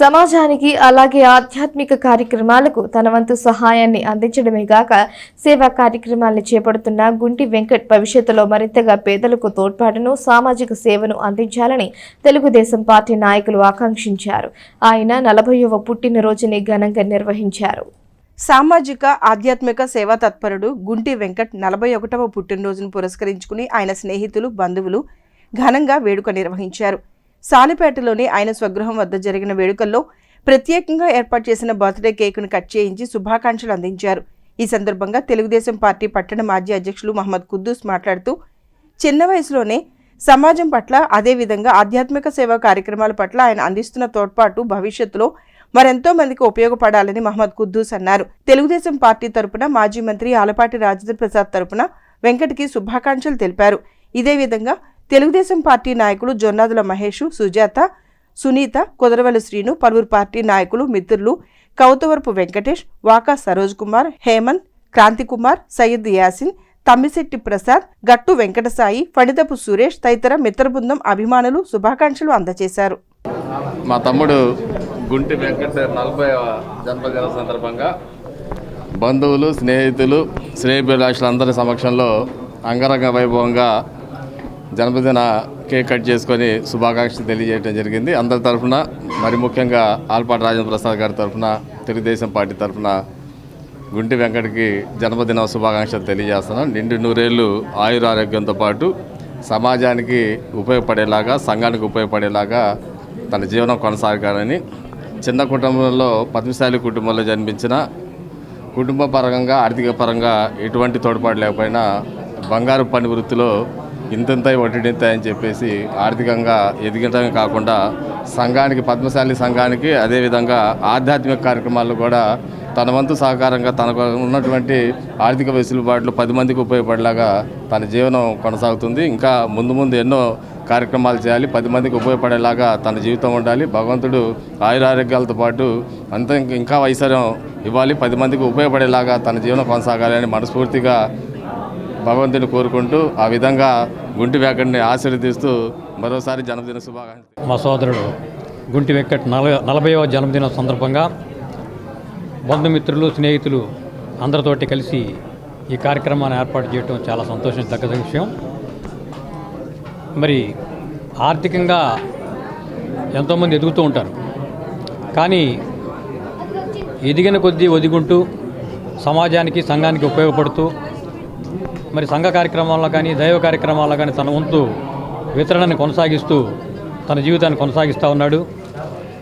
సమాజానికి అలాగే ఆధ్యాత్మిక కార్యక్రమాలకు తన వంతు సహాయాన్ని అందించడమే గాక సేవా కార్యక్రమాలను చేపడుతున్న గుంటి వెంకట్ భవిష్యత్తులో మరింతగా పేదలకు తోడ్పాటును సామాజిక సేవను అందించాలని తెలుగుదేశం పార్టీ నాయకులు ఆకాంక్షించారు. ఆయన నలభైవ పుట్టినరోజుని ఘనంగా నిర్వహించారు. సామాజిక ఆధ్యాత్మిక సేవా తత్పరుడు గుంటి వెంకట్ నలభై ఒకటవ పుట్టినరోజును పురస్కరించుకుని ఆయన స్నేహితులు బంధువులు ఘనంగా వేడుక నిర్వహించారు. సాలిపేటలోని ఆయన స్వగృహం వద్ద జరిగిన వేడుకల్లో ప్రత్యేకంగా ఏర్పాటు చేసిన బర్త్డే కేకును కట్ చేయించి శుభాకాంక్షలు అందించారు. ఈ సందర్భంగా తెలుగుదేశం పార్టీ పట్టణ మాజీ అధ్యక్షులు మహమ్మద్ కుద్దూస్ మాట్లాడుతూ చిన్న వయసులోనే సమాజం పట్ల అదేవిధంగా ఆధ్యాత్మిక సేవా కార్యక్రమాల పట్ల ఆయన అందిస్తున్న తోడ్పాటు భవిష్యత్తులో మరెంతో మందికి ఉపయోగపడాలని మహమ్మద్ కుద్దూస్ అన్నారు. తెలుగుదేశం పార్టీ తరపున మాజీ మంత్రి ఆలపాటి రాజేంద్ర ప్రసాద్ తరపున వెంకట్కి శుభాకాంక్షలు తెలిపారు. ఇదే విధంగా తెలుగుదేశం పార్టీ నాయకులు జొన్నాదుల మహేష్ సుజాత సునీత కుదరవల్లి శ్రీను పలువురు పార్టీ నాయకులు మిత్రులు కౌతవరపు వెంకటేష్ వాకా సరోజ్ కుమార్ హేమంత్ క్రాంతికుమార్ సయ్యద్ యాసిన్ తమ్మిశెట్టి ప్రసాద్ గట్టు వెంకటసాయి ఫణితపు సురేష్ తదితర మిత్ర బృందం అభిమానులు శుభాకాంక్షలు అందజేశారు మా తమ్ముడు గుంటి వెంకట నలభై జన్మదిన సందర్భంగా బంధువులు స్నేహితులు శ్రేయభిలాషులందరి సమక్షంలో అంగరంగ వైభవంగా జన్మదిన కేక్ కట్ చేసుకొని శుభాకాంక్షలు తెలియజేయడం జరిగింది. అందరి తరఫున మరి ముఖ్యంగా ఆల్పాటి రాజేంద్ర ప్రసాద్ గారి తరఫున తెలుగుదేశం పార్టీ తరఫున గుంటి వెంకటకి జన్మదిన శుభాకాంక్షలు తెలియజేస్తున్నాను నిండు నూరేళ్ళు ఆయురారోగ్యంతో పాటు సమాజానికి ఉపయోగపడేలాగా సంఘానికి ఉపయోగపడేలాగా తన జీవనం కొనసాగాలని చిన్న కుటుంబంలో పద్మశాలి కుటుంబంలో జన్మించిన కుటుంబ పరంగా ఆర్థిక పరంగా ఎటువంటి తోడ్పాటు లేకపోయినా బంగారు పని వృత్తిలో ఇంతంత వడ్డీంత అని చెప్పేసి ఆర్థికంగా ఎదిగటం కాకుండా సంఘానికి పద్మశాలి సంఘానికి అదేవిధంగా ఆధ్యాత్మిక కార్యక్రమాల్లో కూడా తన వంతు సహకారంగా తనకు ఉన్నటువంటి ఆర్థిక వెసులుబాట్లు పది మందికి ఉపయోగపడేలాగా తన జీవనం కొనసాగుతుంది. ఇంకా ముందు ముందు ఎన్నో కార్యక్రమాలు చేయాలి పది మందికి ఉపయోగపడేలాగా తన జీవితం ఉండాలి. భగవంతుడు ఆయురారోగ్యాలతో పాటు అంత ఇంకా వైసర్యం ఇవ్వాలి. పది మందికి ఉపయోగపడేలాగా తన జీవనం కొనసాగాలని మనస్ఫూర్తిగా భగవంతుని కోరుకుంటూ ఆ విధంగా గుంటి వెక్కడిని ఆశీర్వదిస్తూ మరోసారి జన్మదిన శుభాకాంక్షలు. మా సోదరుడు గుంటి వెంకట్ నలభై నలభైవ జన్మదిన సందర్భంగా బంధుమిత్రులు స్నేహితులు అందరితోటి కలిసి ఈ కార్యక్రమాన్ని ఏర్పాటు చేయడం చాలా సంతోషం తగ్గ విషయం. మరి ఆర్థికంగా ఎంతోమంది ఎదుగుతూ ఉంటారు. కానీ ఎదిగిన కొద్దీ ఒదిగుంటూ సమాజానికి సంఘానికి ఉపయోగపడుతూ మరి సంఘ కార్యక్రమాల్లో కానీ దైవ కార్యక్రమాల్లో కానీ తన వంతు వితరణను కొనసాగిస్తూ తన జీవితాన్ని కొనసాగిస్తూ ఉన్నాడు.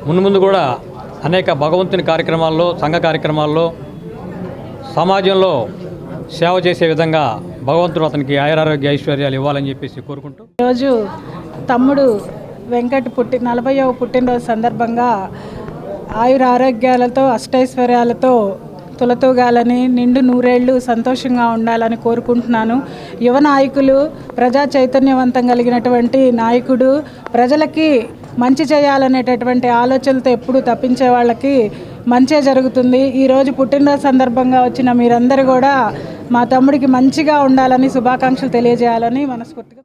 ముందు ముందు కూడా అనేక భగవంతుని కార్యక్రమాల్లో సంఘ కార్యక్రమాల్లో సమాజంలో సేవ చేసే విధంగా భగవంతుడు అతనికి ఆయురారోగ్య ఐశ్వర్యాలు ఇవ్వాలని చెప్పేసి కోరుకుంటూ. ఈరోజు తమ్ముడు వెంకట్ పుట్టి నలభైవ పుట్టినరోజు సందర్భంగా ఆయుర ఆరోగ్యాలతో అష్టైశ్వర్యాలతో తులతూగాలని నిండు నూరేళ్ళు సంతోషంగా ఉండాలని కోరుకుంటున్నాను. యువ నాయకులు ప్రజా చైతన్యవంతం కలిగినటువంటి నాయకుడు ప్రజలకి మంచి చేయాలనేటటువంటి ఆలోచనలతో ఎప్పుడూ తప్పించే వాళ్ళకి మంచే జరుగుతుంది. ఈరోజు పుట్టినరోజు సందర్భంగా వచ్చిన మీరందరూ కూడా మా తమ్ముడికి మంచిగా ఉండాలని శుభాకాంక్షలు తెలియజేయాలని మనస్ఫూర్తిగా